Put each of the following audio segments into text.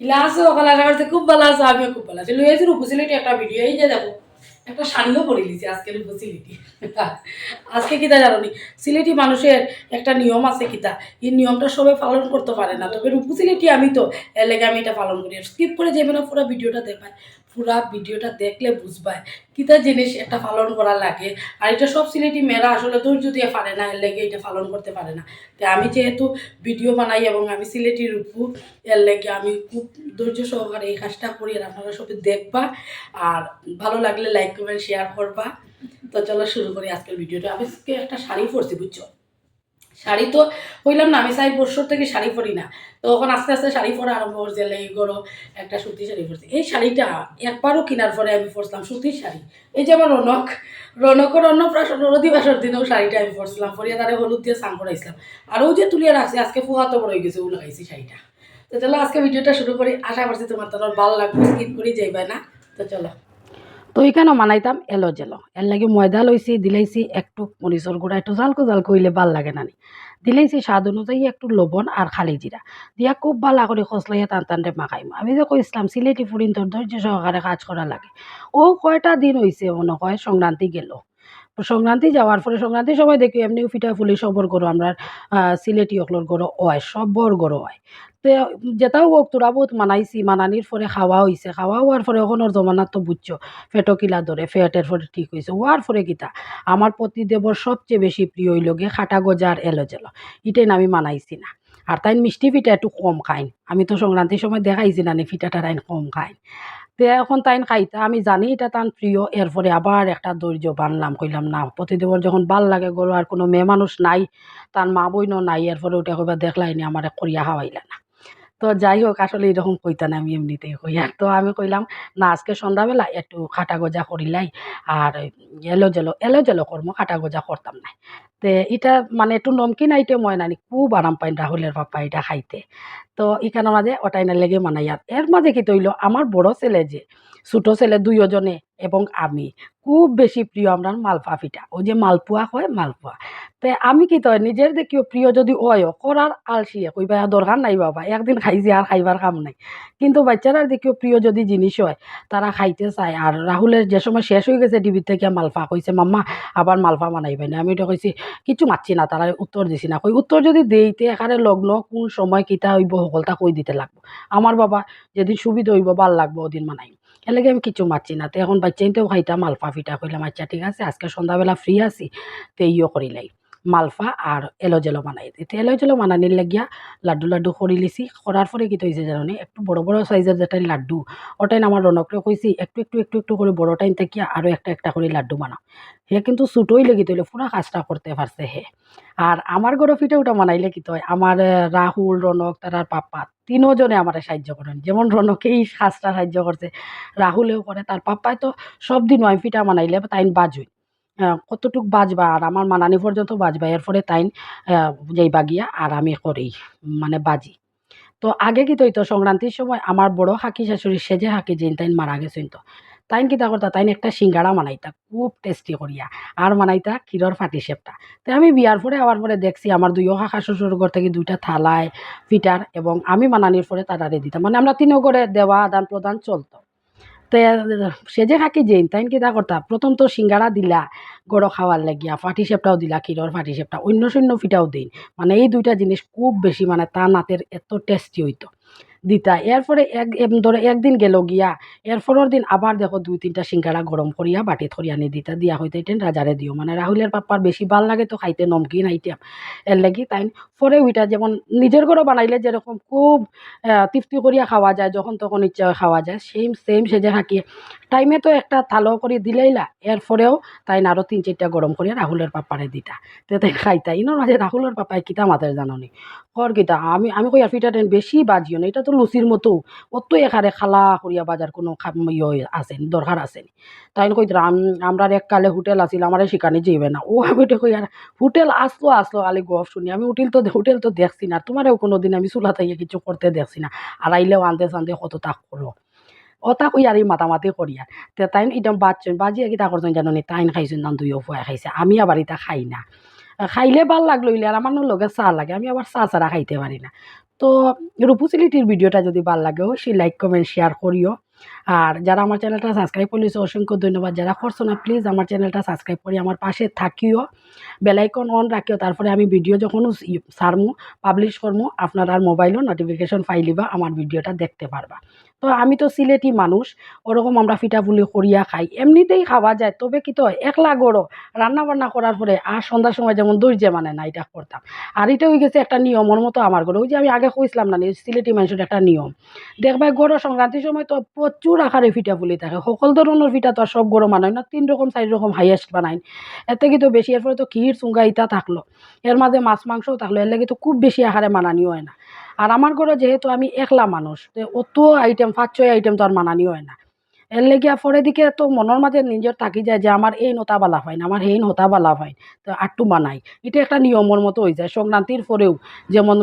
Class ওখানে আসতে খুব ভালো আছে, আমিও খুব ভালো আছি। লুয়েছি রূপসিলিটি একটা ভিডিও এই যে দেখো, একটা সান্ধ্য পড়ে নিয়েছি আজকে রূপসিলিটি আজকে কিতা জানো নি সিলেটি মানুষের একটা নিয়ম আছে কিতা, এই নিয়মটা সবাই পালন করতে পারে না। তবে রূপসিলিটি আমি তো এলাকা আমি এটা পালন করি। স্কিপ করে যে না পুরো ভিডিওটা দেখবাই পুরা ভিডিওটা দেখলে বুঝবাই। কিতা জিনিস একটা পালন করা লাগে? আর এটা সব সিলেটি মেয়েরা আসলে ধৈর্য দিয়ে পারে না, এর লেগে এটা পালন করতে পারে না। তো আমি যেহেতু ভিডিও বানাই এবং আমি সিলেটি রূপু এর লেগে আমি খুব ধৈর্য সহকারে এই কাজটা করি আর আপনারা সবাই দেখবা। আর ভালো লাগলে লাইক করবেন শেয়ার করবা। তো চলো শুরু করি আজকের ভিডিওটা। আমি একটা শাড়ি পরছি, বুঝছ? শাড়ি তো হইলাম না, আমি চার বছর থেকে শাড়ি পরি না। তো তখন আস্তে আস্তে শাড়ি পরা আরম্ভ করছে এই গরো একটা সুতির শাড়ি পরছি। এই শাড়িটা একবারও কেনার পরে আমি পরছিলাম সুতির শাড়ি। এই যে আমার রনক রনকের অন্নপ্রাশন অধিবাসর দিনেও শাড়িটা আমি পরছিলাম, পরিয়া তারে হলুদ দিয়ে স্নান করাইছিলাম। আর ওই যে তুলিয়ে রাখছি, আজকে ফুয়াতো বড় হয়ে গেছে ও লাগাইছি শাড়িটা। তো চলো আজকে ভিডিওটা শুরু করি, আশা করছি তোমার তোমার ভালো লাগবে, স্কিপ করি যাইবে না। তো চলো। তো এখানে মানাইতাম এলো জেলো। এর লাগে ময়দা লইছি দিলাইছি একটু মরিচর গুঁড়া, একটু জালকো জাল হইলে ভালো লাগে না দিলাইছি স্বাদ অনুযায়ী একটু লবণ আর খালি জিরা দিয়া খুব ভালো করে খসলাইয়া টান টানরে মাখাইম। আমি যে কইসলাম সিলেটি ফুরিন তোর ধৈর্য সহকারে কাজ করা লাগে। ও কয়টা দিন হয়েছে মনে হয় সংক্রান্তি গেল। সংক্রান্তি যাওয়ার পরে সংক্রান্তির সময় দেখি এমনি ফিটা ফুলি সবর গরো আমরা সিলেটি অকলোর গরো হয় সবর গরো হয় তো, যেটাও হোক, তোরা বহুত মানাইছি, মানানির পরে খাওয়া হয়েছে খাওয়া হওয়ার পরে ওখানোর জমানাত তো বুঝছ, ফেটো কিলা ধরে, ফেটের পরে ঠিক হয়েছে হওয়ার পরে কিতা? আমার পতিদেবর সবচেয়ে বেশি প্রিয় হইল গে খাটা গজার এলো জেলো এটাই আমি মানাইছি না। আর তাই মিষ্টি পিঠা একটু কম খাইন, আমি তো সংক্রান্তির সময় দেখাইছি না নি পিঠাটা তাইন কম খাইন। তে এখন তাইন খাইতা, আমি জানি এটা তান প্রিয়, এরপরে আবার একটা ধৈর্য বানলাম, কইলাম, না প্রতিদেবর যখন ভালো লাগে গরু আর কোনো মেয়ে মানুষ নাই, তার মা বইনও নাই, এরপরে ওটা কইবা দেখলাইনি, আমার করিয়া হাওয়াইলা না। তো যাই হোক, আসলে এরকম কইতা না আমি এমনিতেই কই। আর তো আমি কইলাম, না, আজকে সন্ধ্যাবেলা একটু খাটা গজা করিলাই আর এলো জেলো এলো জেলো কর্ম, খাটা গজা করতাম না তে এটা মানে একটু নমকিন আইটেম হয় নানি খুব আরাম পাইন রাহুলের পাপা এটা খাইতে। তো এখানে মাঝে ওটাই না লেগে মানাই, আর এর মাঝে কি তৈল, আমার বড় ছেলে যে, ছোটো ছেলে দুইজনে এবং আমি। খুব বেশি প্রিয় আমরা মালপোয়া পিঠা ওই যে মালপোয়া হয়, মালপোয়া। তে আমি কি তয়, নিজের দেখিও প্রিয় যদি হয় করার আলসিয়ে কইবা দরকার নাই বাবা। একদিন খাইছি আর খাইবার কাম নাই। কিন্তু বাচ্চারা দেখিও প্রিয় যদি জিনিস হয় তারা খাইতে চায় আর রাহুলের যে সময় শেষ হয়ে গেছে টিভির থেকে মালফা কইছে মাম্মা আবার মালফা বানাইবে না? আমি তো কইছি কিছু মারছি না তারা উত্তর দিছি না। কই উত্তর যদি দেইতে এখানে লগ্ন, কোন সময় কিতা হইব সকলটা কই দিতে লাগবো। আমার বাবা যেদিন সুবিধা হইব ভালো লাগবো, ওদিন মানাই এলাকে আমি কিছু মারছি না। তো এখন বাচ্চাইতেও খাইতাম মালপা ফিটা কইলাম আচ্ছা ঠিক আছে, আজকে সন্ধ্যাবেলা ফ্রি আছি, তো ইয়ে করিলাই মালফা আর এলো জেলো বানাই দিই তো এলো জেলো বানানির লাগিয়া লাড্ডু লাড্ডু করি লিছি করার পরে কি হয়েছে জানো? একটু বড় বড় সাইজের যেটাই লাড্ডু ওটাই আমার রনকরে কইছি একটু একটু একটু একটু করে বড় টাইম থেকে আরও একটা একটা করে লাড্ডু বানাও। হে কিন্তু ছোটোই লেগে তৈলে পুরা কাজটা করতে পারছে হে আর আমার গরো পিঠে ওটা বানাইলে কি হয় আমার রাহুল রনক তার পাপ্পা তিনজনে আমার সাহায্য করেন যেমন রনকেই কাজটা সাহায্য করছে রাহুলেও করে তার পাপ্পায় তো সব দিন পিঠা বানাইলে তাইন বাজুই। কতটুক বাজবা আর আমার মানানি পর্যন্ত বাজবা। এরপরে তাইন যাইবা গিয়া আর আমি করি মানে বাজি। তো আগে কি তো সংক্রান্তির সময় আমার বড় হাকি শাশুড়ি সেজে হাকি যেন তাইন মারা গেছেন তো। তাইন কিতা করতা? তাইন একটা সিঙ্গাড়া মানাইতা খুব টেস্টি করিয়া, আর মানাইতা ক্ষীরর ফাটি সেপটা তো আমি বিয়ার পরে, আবার পরে দেখছি আমার দুইও কাকা শ্বশুর ঘর থেকে দুইটা থালায় ফিটার এবং আমি মানানির পরে তারারে দিতাম। মানে আমরা তিনও করে দেওয়া আদান প্রদান চলতো। তো সেজে খাকি যেন তাইন কিতা করতা? প্রথম তো সিঙ্গারা দিলা, গড় খাওয়ার লাগিয়া, ফাটি সেপটাও দিলা ক্ষীরর ফাটি সেপটা অন্য শূন্য ফিটাও দিন। মানে এই দুইটা জিনিস খুব বেশি মানে তার নাতের এত টেস্টি হইতো। দিতা। এরপরে এক ধরে একদিন গেল গিয়া, এরপরের দিন আবার দেখো দুই তিনটা সিঙ্গারা গরম করিয়া বাটি থরিয়া নি দিতা, দিয়া হইতে এটেন রাজারে দিও। মানে রাহুলের পাপ্পার বেশি ভালো লাগে তো খাইতে নমকিন আইটেম। এর লাগি তাই পরে ওইটা যেমন নিজের ঘরে বানাইলে যেরকম খুব তৃপ্তি করিয়া খাওয়া যায়, যখন তখন ইচ্ছা খাওয়া যায়, সেম সেম সেজে থাকি। টাইমে তো একটা থালো করে দিলেইলা, এরপরেও তাই আরও তিন চারটা গরম করে রাহুলের পাপ্পারে দিতা। তো তাই খাইতা ইনোর মাঝে রাহুলের পাপায় কিতা মাতের জাননি কর কিতা, আমি আমি কই আর ফিটা টেন বেশি বাজিও না, এটা তো লুচির মতো। অত এখানে খালা করিয়া বাজার কোনো ইয়ে আছে দরকার আছে তাই কই আমরা এককালে হোটেল আছিল, আমার সেখানে যাইবে না। ও আমি কই আর হোটেল আসলো আসলো, আলি গফ শুনি, আমি হোটেল তো হোটেল তো দেখছি না। তোমারও কোনো দিন আমি চুলা থেকে কিছু করতে দেখছি না। আর আইলেও আনতে চানতে কত তাক করো। অতা কই মাতামাতি করি আর। তাইন এটা বাচ্চন বাজিয়ে কিতা করছেন জানো তাইন খাইছেন না দুইও ফুয়া খাইছে, আমি আবার এটা খাই না। খাইলে ভালো লাগল ইলে আর আমার লগে চা লাগে, আমি আবার চা ছাড়া খাইতে পারি না। তো রূপসিলিটির ভিডিওটা যদি ভালো লাগে অবশ্যই লাইক কমেন্ট শেয়ার করিও আর যারা আমার চ্যানেলটা সাবস্ক্রাইব করেছে অসংখ্য ধন্যবাদ। যারা করছ না, প্লিজ আমার চ্যানেলটা সাবস্ক্রাইব করি আমার পাশে থাকিও। বেলাইকন অন রাখিও তারপরে আমি ভিডিও যখন সারমু পাবলিশ করমু আপনার আর মোবাইলও নোটিফিকেশন পাইলিবা আমার ভিডিওটা দেখতে পারবা তো আমি তো সিলেটি মানুষ, ওরকম আমরা ফিটাফুলি করিয়া খাই। এমনিতেই খাওয়া যায়, তবে কি তো একলা গড়ো রান্না বান্না করার পরে আর সন্ধ্যার সময় যেমন দৈর্য মানে না, এটা করতাম। আর এটা হয়ে গেছে একটা নিয়মর মতো আমার ঘরে ওই যে আমি আগে কইছিলাম না সিলেটি মানুষের একটা নিয়ম। দেখবা গড়ো সংক্রান্তির সময় তো প্রচুর আকারে ফিটা ফুলি থাকে। সকল ধরনের ফিটা তো আর সব গড়ো বানায় না, তিন রকম, চারি রকম হাইয়েস্ট বানায়। এতে কিন্তু বেশি এরপরে তো ক্ষীর, চুঙ্গা, ইটা থাকল। এর মাঝে মাছ, মাংসও থাকল, এর লাগে তো খুব বেশি আকারে মানানি হয় না। আর আমার ঘরে যেহেতু আমি একলা মানুষ, তো অত আইটেম পাঁচ ছয় আইটেম তো আর মানানি হয় না। এর লেগিয়া পরে দিকে তো মনের মাঝে নিজের থাকি যায় যে আমার এই নতা বালা হয় না আমার এই নতা বালা হয় তো আটটু বানাই। এটা একটা নিয়মের মতো হয়ে যায়। সংক্রান্তির পরেও যেমন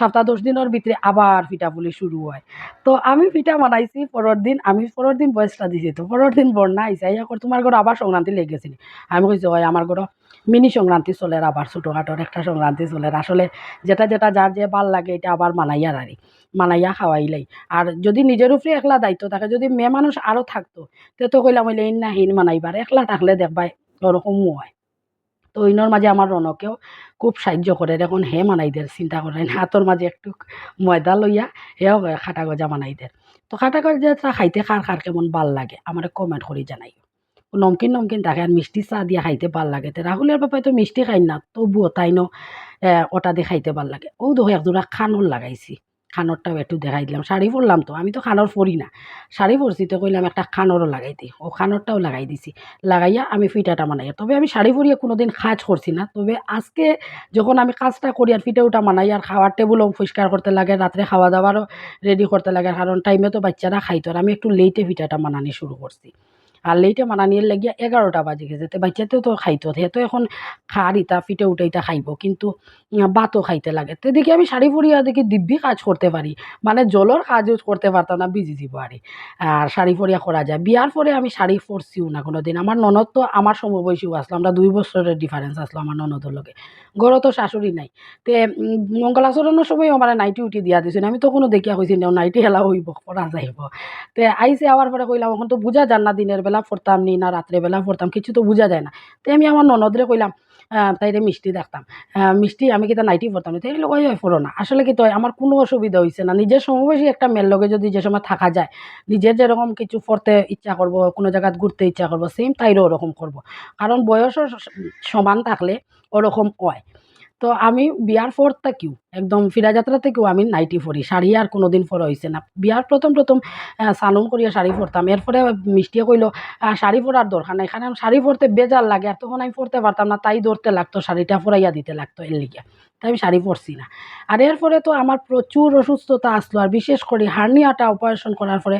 সপ্তাহ দশ দিনের ভিতরে আবার পিঠা পুলি শুরু হয়। তো আমি পিঠা বানাইছি পরের দিন, আমি পরের দিন বয়সটা দিছি তো পরের দিন বন্যা আইসা ইয়া করে তোমার ঘরে আবার সংক্রান্তি লেগেছিলি আমি কইছি হয় আমার ঘরে মিনি সংক্রান্তি চলে আবার ছোটোখাটোর একটা সংক্রান্তি চলে আসলে যেটা যেটা যার যে ভালো লাগে, এটা আবার মানাইয়া রারি মানাইয়া খাওয়াইলাই আর যদি নিজের উপরে একলা দায়িত্ব থাকে, যদি মেয়ে মানুষ আরও থাকতো। তে কইলাম হইলে ইন না, হিন মানাইবার, একলা থাকলে দেখবাই ওরকমও হয়। তো ইনোর মাঝে আমার রনকেও খুব সাহায্য করে এখন হে মানাইদের চিন্তা করেন, হাতর মাঝে একটু ময়দা লইয়া হেও খাটা গজা মানাইদের তো খাটা গজা খাইতে খার খার কেমন ভালো লাগে, আমার কমেন্ট করে জানাই। নমকিন নমকিন থাকে আর মিষ্টি চা দিয়ে খাইতে ভালো লাগে তো। রাহুলের বাপাই তো মিষ্টি খাই না, তবুও তাই ন ওটা দিয়ে খাইতে ভালো লাগে। ও দেখো একজোড়া খানর লাগাইছি। খানরটাও একটু দেখাই দিলাম। শাড়ি পরলাম তো, আমি তো খানর পরি না। শাড়ি পরছি তো কইলাম একটা খানরও লাগাই দিই। ও খানরটাও লাগাই দিছি। লাগাইয়া আমি ফিটাটা বানাই তবে আমি শাড়ি পরিয়ে কোনো দিন করছি না। তবে আজকে যখন আমি কাজটা করি আর ফিটেওটা মানাই আর খাওয়ার টেবুলও পরিষ্কার করতে লাগে, রাত্রে খাওয়া দাওয়ারও রেডি করতে লাগে, কারণ টাইমে তো বাচ্চারা খাইতো আর আমি একটু লেটে ফিটাটা বানানি শুরু করছি। আর লেটে মানানির লাগিয়া এগারোটা বাজে গেছে। তো বাচ্চাতেও তো খাইতো সে তো এখন খার ইতা ফিটে উঠে ইতা খাইব, কিন্তু ভাতও খাইতে লাগে। তো দেখি আমি শাড়ি পরিয়া দেখি দিব্যি কাজ করতে পারি মানে জলের কাজও করতে পারতাম না, বিজি দিব আর আর শাড়ি পরিয়া করা যায়। বিয়ার পরে আমি শাড়ি পরছিও না কোনো দিন আমার ননদ তো আমার সমবয়সীও আসলো আমরা দুই বছরের ডিফারেন্স আসলো আমার ননদের লগে। ঘরও তো শাশুড়ি নাই। তে মঙ্গলাচরণের সময় আমার নাইটি উঠি দিয়া দিছিল। আমি তো কোনো দেখিয়া না, নাইটি হেলা হইব পরা যাইব। তে আইসে আবার পরে কইলাম এখন তো বুঝা যান না দিনের বেলা পড়তাম নি না রাত্রে বেলা পড়তাম, কিছু তো বুঝা যায় না। তে আমি আমার ননদরে কইলাম তাইরে মিষ্টি দেখতাম। মিষ্টি, আমি কিতা নাইটি পড়তাম না? তাই ওই পড়ো না। আসলে কি তো আমার কোনো অসুবিধা হয়েছে না। নিজের সমবয়সী একটা মেয়ের লগে যদি যে সময় থাকা যায়, নিজের যেরকম কিছু পড়তে ইচ্ছা করব, কোনো জায়গায় ঘুরতে ইচ্ছা করব সেম তাইরও ওরকম করব। কারণ বয়সও সমান থাকলে ওরকম হয়। তো আমি বিয়ার পর কিউ একদম ফিরাযাত্রা থেকেও আমি নাইটি পরি, শাড়ি আর কোনো দিন পরা হয়েছে না। বিয়ার প্রথম প্রথম সালন করিয়া শাড়ি পরতাম। এরপরে মিষ্টি কইল শাড়ি পরার দরকার নাই। কারণ শাড়ি পরতে বেজার লাগে। আর তখন আমি পরতে পারতাম না, তাই ধরতে লাগতো, শাড়িটা পরাইয়া দিতে লাগতো এর লিগে। তাই আমি শাড়ি পরছি না। আর এরপরে তো আমার প্রচুর অসুস্থতা আসলো, আর বিশেষ করে হার্নিয়াটা অপারেশন করার পরে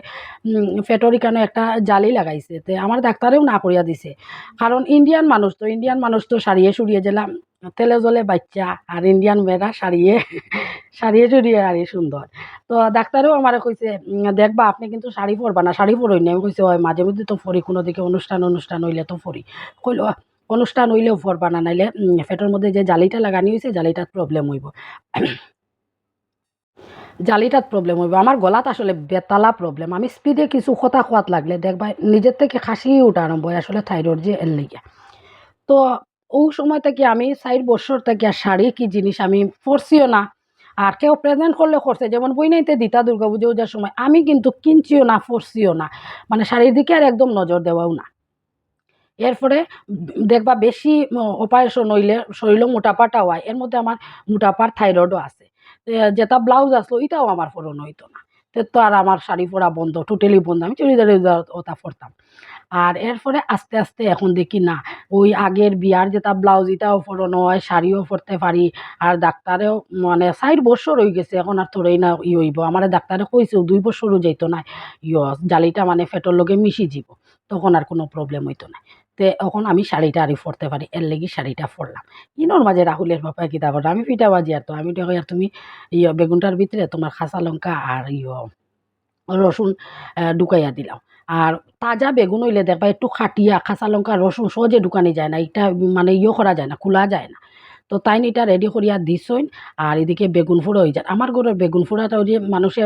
কেন একটা জালি লাগাইছে, তে আমার ডাক্তারেও না করিয়া দিছে। কারণ ইন্ডিয়ান মানুষ তো ইন্ডিয়ান মানুষ তো সারিয়ে সুরিয়ে গেলাম তেলে জলে বাচ্চা, আর ইন্ডিয়ান মেয়েরা সারিয়ে সারিয়ে চুরিয়ে আর সুন্দর। তো ডাক্তারেও আমার কইছে দেখবা আপনি কিন্তু শাড়ি পরবা না, শাড়ি পরই না আমি কইছে হয় মাঝে মধ্যে তো ফরি, কোনো দিকে অনুষ্ঠান অনুষ্ঠান হইলে তো ফরি। কইল অনুষ্ঠান হইলেও পরবা না নাইলে উম, মধ্যে যে জালিটা লাগানি হয়েছে জালিটার প্রবলেম হইব। জালিটাত প্রবলেম হইব। আমার গলাত আসলে বেতালা প্রবলেম আমি স্পিডে কিছু কথা খোয়াত লাগলে দেখবা নিজের থেকে খাসি উঠা আরম্ভ হয় আসলে থাইরয়েড যে এর লেগে তো ওই সময় থেকে আমি চার বছর থেকে আর শাড়ি কি জিনিস আমি পরছিও না। আর কেউ প্রেজেন্ট করলে করছে যেমন বই নাইতে দিতা দুর্গা পুজো ওজার সময় আমি কিন্তু কিনছিও না পরছিও না। মানে শাড়ির দিকে আর একদম নজর দেওয়াও না। এরপরে দেখবা বেশি অপারেশন হইলে শরীরও মোটাপাটা হয়। এর মধ্যে আমার মোটাপার থাইরয়েডও আছে। যেটা ব্লাউজ আসলো এটাও আমার পরনো হইতো না। তে আর আমার শাড়ি পরা বন্ধ টোটালি বন্ধ। আমি চুড়িদার ওটা পরতাম। আর এরপরে আস্তে আস্তে এখন দেখি না, ওই আগের বিয়ার যেটা ব্লাউজ এটাও পরনো হয়, শাড়িও পরতে পারি। আর ডাক্তারেও মানে ষাট বছর হয়ে গেছে, এখন আর তোরই না ই হইব। আমার ডাক্তারে কইছে, দুই বছরও যাইতো না। ইয়, জালিটা মানে ফেটর লগে মিশি যাব তখন আর কোনো প্রবলেম হইতো না। তে এখন আমি শাড়িটা আরই পরতে পারি, এর লেগে শাড়িটা পরলাম। ইনোর মাঝে রাহুলের বাপা কিতা তারপর আমি পিঠা বাজি আর তো, আমি দেখো আর তুমি ইয়ে বেগুনটার ভিতরে তোমার খাসা লঙ্কা আর ইয়ে রসুন ঢুকাইয়া দিলাম। আর তাজা বেগুন হইলে দেখবা একটু খাটিয়া খাসা লঙ্কা, রসুন সহজে ঢুকানি যায় না এটা মানে ইয়ে করা যায় না খোলা যায় না। তো তাই এটা রেডি করিয়া দিছইন। আর এদিকে বেগুন ফুড়ো হয়ে যায় আমার ঘরের বেগুন ফুড়াটা ওই যে মানুষে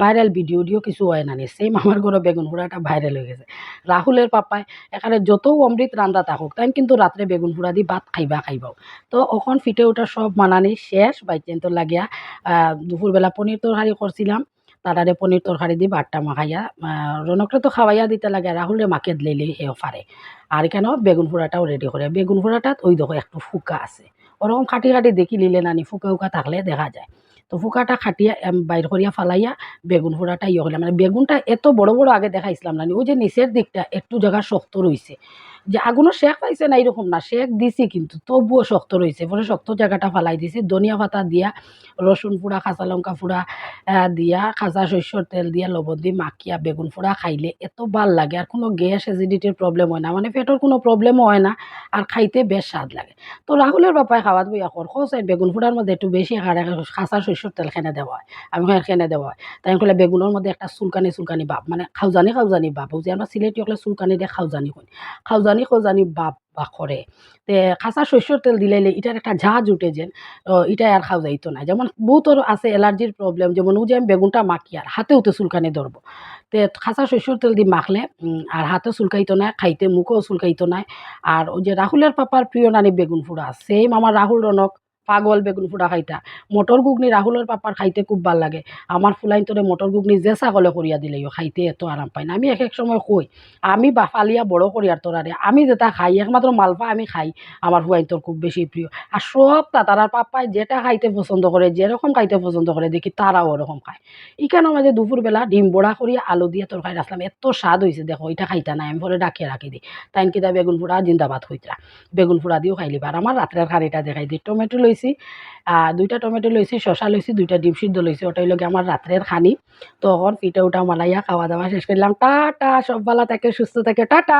ভাইরাল ভিডিও দিও কিছু হয় না সেম আমার ঘরের বেগুন ফুড়াটা ভাইরাল হয়ে গেছে। রাহুলের পাপায় এখানে যত অমৃত রান্দা থাকুক তাই কিন্তু রাত্রে বেগুন ফুড়া দি ভাত খাইবা খাইবাও। তো ওখন ফিটে ওঠা সব মানানি শেষ। বাইচেন তো লাগিয়া দুপুরবেলা পনির তরকারি করছিলাম তারারে পনির তরকারি দি ভাতটা মাখাইয়া রনকরে তো খাওয়াইয়া দিতে লাগে। রাহুলে মাকে দিলে হেও পারে আর এখানেও বেগুন পোড়াটাও রেডি করে বেগুন পোড়াটাত ওই দেখো একটু ফুকা আছে। ওরকম খাটি খাটি দেখি নিলে নানি, ফুকে উকা থাকলে দেখা যায়। তো ফুকাটা খাটিয়া বাইর করিয়া ফালাইয়া বেগুন ফুড়াটা ইয়ে করলাম মানে বেগুনটা এত বড় বড় আগে দেখাইছিলাম নানি, ওই যে নিচের দিকটা একটু জায়গা শক্ত রয়েছে যে আগুনও শেখ পাইছে না এরকম না শেখ দিছি কিন্তু, তবুও শক্ত রয়েছে পরে শক্ত জায়গাটা ফালাই দিছি, ধনিয়া পাতা দিয়া রসুন পোড়া কাঁচা লঙ্কা পোড়া দিয়া, খাজা শস্যর তেল দিয়া, লবণ দি মাখিয়া, বেগুন পোড়া খাইলে এত ভালো লাগে। আর কোনো গ্যাস অ্যাসিডিটির প্রবলেম হয় না মানে পেটের কোনো প্রবলেমও হয় না আর খাইতে বেশ স্বাদ লাগে। তো রাহুলের বাপায় খাওয়াত বইয়া কর খোঁজ বেগুন পোড়ার মধ্যে একটু বেশি খাসা শস্যর তেল খেনে দেওয়া হয়। আমি খেনে দেওয়া হয়। তাই কলে বেগুনের মধ্যে একটা চুলকানি চুলকানি ভাব মানে খাউজানি খাউজানি ভাব যে আমরা সিলেটি হলে চুলকানি দিয়ে, খাউজানি কই খাউজানি খাউজানি বাপ বা করে। তে খাসা শস্যর তেল দিলাইলে এটার একটা ঝাঁজ উঠে যেন এটা আর খাওয়া যাইতো না। যেমন বহুতর আছে অ্যালার্জির প্রবলেম যেমন ও যে আমি বেগুনটা মাখি আর হাতে উঠে চুলকানি ধরবো। তে খাসা শস্যর তেল দিয়ে মাখলে আর হাতে চুলকাইতো না, খাইতে মুখও চুলকাইতো না। আর ওই যে রাহুলের পাপার প্রিয় নানি বেগুন ফুড়া সেম আমার রাহুল রনক। পাগল বেগুন ফুড়া খাইতা। মটর ঘুগনি রাহুলের পাপার খাইতে খুব ভালো লাগে। আমার ফুলাইন তোরে মটর ঘুগনি যে ছাগলে করিয়া দিলেও খাইতে এত আরাম পাই না। আমি এক এক সময় কই আমি বাফালিয়া বড় করিয়ার তোরারে আমি যেটা খাই একমাত্র মালপা আমি খাই আমার ফুয়াইন তোর খুব বেশি প্রিয় আর সব তা তারার পাপায় যেটা খাইতে পছন্দ করে যেরকম খাইতে পছন্দ করে দেখি তারাও ওরকম খায়। ইখানে মাঝে দুপুরবেলা ডিম বড়া করিয়া আলু দিয়ে তরকারি রাখলাম এত স্বাদ হয়েছে দেখো এটা খাইতা নাই, আমি পরে ডাকিয়ে রাখি দিই তাই কিতা বেগুন ফুড়া জিন্দাবাদ হইতরা বেগুন ফুড়া দিও খাইলিবা আর আমার রাত্রের খানিটা দেখাই দিই টমেটো লইছি আহ, দুইটা টমেটো লইছি শশা লইছি দুইটা ডিম সিদ্ধ লইছি ওটাই লগে আমার রাত্রের খানি। তো তখন পিঠা উঠা মালাইয়া খাওয়া দাওয়া শেষ করলাম টাটা সব বেলা থাকে সুস্থ থাকে। টাটা!